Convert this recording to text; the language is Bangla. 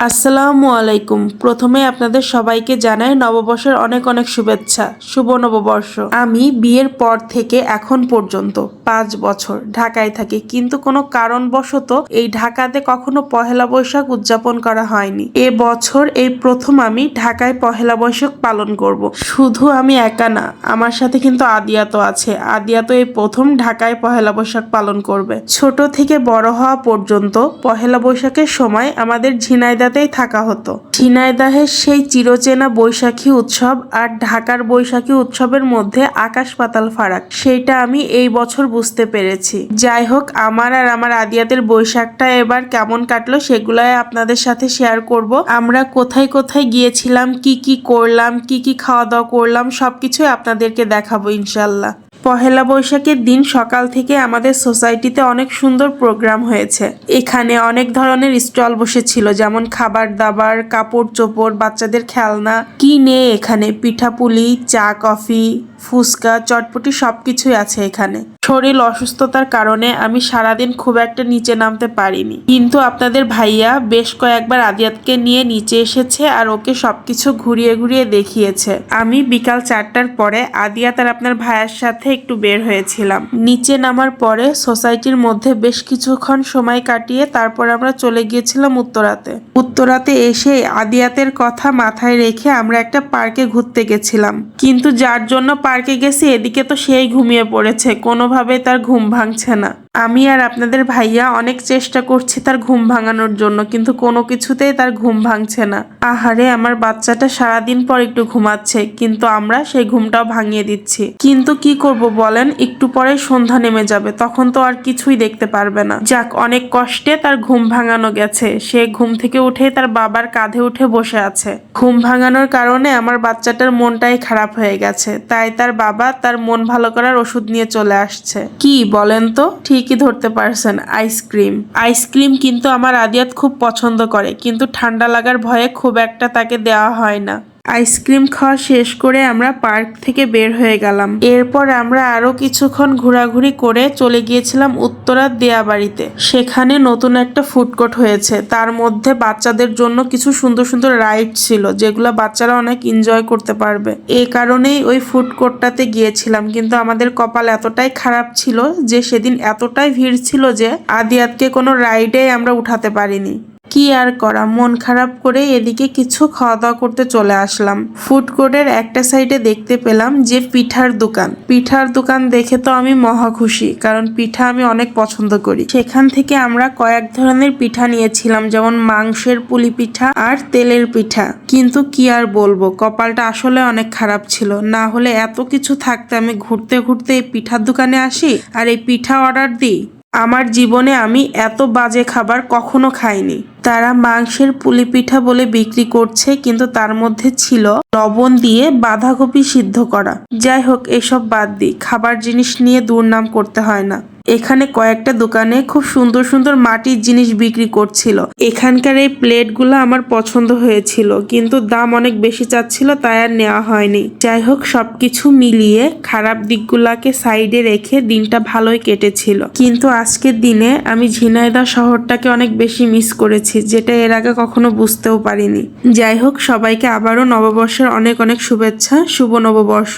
আসসালামু আলাইকুম। প্রথমে আপনাদের সবাইকে জানাই নববর্ষের অনেক অনেক শুভেচ্ছা, শুভ নববর্ষ। আমি বিয়ের পর থেকে এখন পর্যন্ত পাঁচ বছর ঢাকায় থাকি, কিন্তু কোনো কারণবশত এই ঢাকাতে কখনো পহেলা বৈশাখ উদযাপন করা হয়নি। এ বছর এই প্রথম আমি ঢাকায় পহেলা বৈশাখ পালন করব। শুধু আমি একা না, আমার সাথে কিন্তু আদিয়াতো আছে। আদিয়াতো এই প্রথম ঢাকায় পহেলা বৈশাখ পালন করবে। ছোট থেকে বড় হওয়া পর্যন্ত পহেলা বৈশাখের সময় আমাদের ঝিনাইদাতেই থাকা হতো। ঝিনাইদাহের সেই চিরচেনা বৈশাখী উৎসব আর ঢাকার বৈশাখী উৎসবের মধ্যে আকাশ পাতাল ফারাক, সেইটা আমি এই বছর বুঝতে পেরেছি। যাই হোক, আমার আর আমার আদিয়াতের বৈশাখটা এবার কেমন কাটলো সেগুলাই আপনাদের সাথে শেয়ার করব। আমরা কোথায় কোথায় গিয়েছিলাম, কি কি করলাম, কি কি খাওয়া দাওয়া করলাম, সবকিছুই আপনাদেরকে দেখাবো ইনশাল্লাহ। পহেলা বৈশাখের দিন সকাল থেকে আমাদের সোসাইটিতে অনেক সুন্দর প্রোগ্রাম হয়েছে। এখানে অনেক ধরনের স্টল বসেছিল, যেমন খাবার দাবার কাপড় চোপড় বাচ্চাদের খেলনা। কি নেই এখানে? পিঠাপুলি, চা, কফি ফুচকা চটপটি সবকিছুই আছে এখানে। শরীর অসুস্থতার কারণে আমি সারাদিন খুব একটা নিচে নামতে পারিনি। কিন্তু আপনাদের ভাইয়া বেশ কয়েকবার আদিয়াতকে নিয়ে নিচে এসেছে আর ওকে সবকিছু ঘুরিয়ে ঘুরিয়ে দেখিয়েছে। আমি বিকাল চারটার পরে আদিয়াত আর আপনার ভাইয়ার সাথে একটু বের হয়েছিলাম। নিচে নামার পরে সোসাইটির মধ্যে বেশ কিছুক্ষণ সময় কাটিয়ে তারপর আমরা চলে গিয়েছিলাম উত্তরাতে। উত্তরাতে এসে আদিয়াতের কথা মাথায় রেখে আমরা একটা পার্কে ঘুরতে গেছিলাম। কিন্তু যার জন্য পার্কে গেছি এদিকে তো সেই ঘুমিয়ে পড়েছে কোনোভাবে তার ঘুম ভাঙছে না। আমি আর আপনাদের ভাইয়া অনেক চেষ্টা করছি তার ঘুম ভাঙানোর জন্য, কিন্তু কোনো কিছুতেই তার ঘুম ভাঙছে না। আহারে, আমার বাচ্চাটা সারাদিন পর একটু ঘুমাচ্ছে, কিন্তু আমরা সেই ঘুমটাও ভাঙিয়ে দিচ্ছি। কিন্তু কি করব বলেন, একটু পরে সন্ধ্যা নেমে যাবে, তখন তো আর কিছুই দেখতে পারবে না। যাক, অনেক কষ্টে তার ঘুম ভাঙানো গেছে। সে ঘুম থেকে উঠে তার বাবার কাঁধে উঠে বসে আছে। ঘুম ভাঙানোর কারণে আমার বাচ্চাটার মনটাই খারাপ হয়ে গেছে, তাই তার বাবা তার মন ভালো করার ওষুধ নিয়ে চলে আসছে। কি বলেন তো? ঠিকই ধরতে পারছেন? আইসক্রিম আইসক্রিম কিন্তু আমার আদিয়াত খুব পছন্দ করে, কিন্তু ঠান্ডা লাগার ভয়ে খুব একটা তাকে দেওয়া হয় না। আইসক্রিম খাওয়া শেষ করে আমরা পার্ক থেকে বের হয়ে গেলাম। এরপর আমরা আরও কিছুক্ষণ ঘোরাঘুরি করে চলে গিয়েছিলাম উত্তরার দেয়াবাড়িতে। সেখানে নতুন একটা ফুড কোর্ট হয়েছে। তার মধ্যে বাচ্চাদের জন্য কিছু সুন্দর সুন্দর রাইড ছিল, যেগুলো বাচ্চারা অনেক এনজয় করতে পারবে। এই কারণেই ওই ফুড কোর্টটাতে গিয়েছিলাম, কিন্তু আমাদের কপাল এতটাই খারাপ ছিল যে সেদিন এতটাই ভিড় ছিল যে আদিয়াতকে কোনো রাইডে আমরা উঠাতে পারিনি। কি আর করা? মন খারাপ করে এদিকে কিছু খাওয়া দাওয়া করতে চলে আসলাম। ফুড কোর্টের একটা সাইডে দেখতে পেলাম যে পিঠার দোকান। পিঠার দোকান দেখে তো আমি মহা খুশি, কারণ পিঠা আমি অনেক পছন্দ করি। সেখান থেকে আমরা কয়েক ধরনের পিঠা নিয়েছিলাম, যেমন মাংসের পুলি পিঠা আর তেলের পিঠা। কিন্তু কি আর বলব, কপালটা আসলে অনেক খারাপ ছিল। না হলে এত কিছু থাকতে আমি ঘুরতে ঘুরতে এই পিঠার দোকানে আসি আর এই পিঠা অর্ডার দিই? আমার জীবনে আমি এত বাজে খাবার কখনো খাইনি। তারা মাংসের পুলি পিঠা বলে বিক্রি করছে, কিন্তু তার মধ্যে ছিল লবণ দিয়ে বাঁধাকপি সিদ্ধ করা। যাই হোক, এসব বাদ দিই। খাবার জিনিস নিয়ে দুর্নাম করতে হয় না। এখানে কয়েকটা দোকানে খুব সুন্দর সুন্দর মাটির জিনিস বিক্রি করছিল। এখানকার এই প্লেটগুলো আমার পছন্দ হয়েছিল, কিন্তু দাম অনেক বেশি চাচ্ছিল, তাই আর নেওয়া হয়নি। যাই হোক, সবকিছু মিলিয়ে খারাপ দিকগুলাকে সাইডে রেখে দিনটা ভালোই কেটেছিল। কিন্তু আজকের দিনে আমি ঝিনাইদহ শহরটাকে অনেক বেশি মিস করেছি, যেটা এর আগে কখনো বুঝতেও পারিনি। যাই হোক, সবাইকে আবারও নববর্ষের অনেক অনেক শুভেচ্ছা, শুভ নববর্ষ।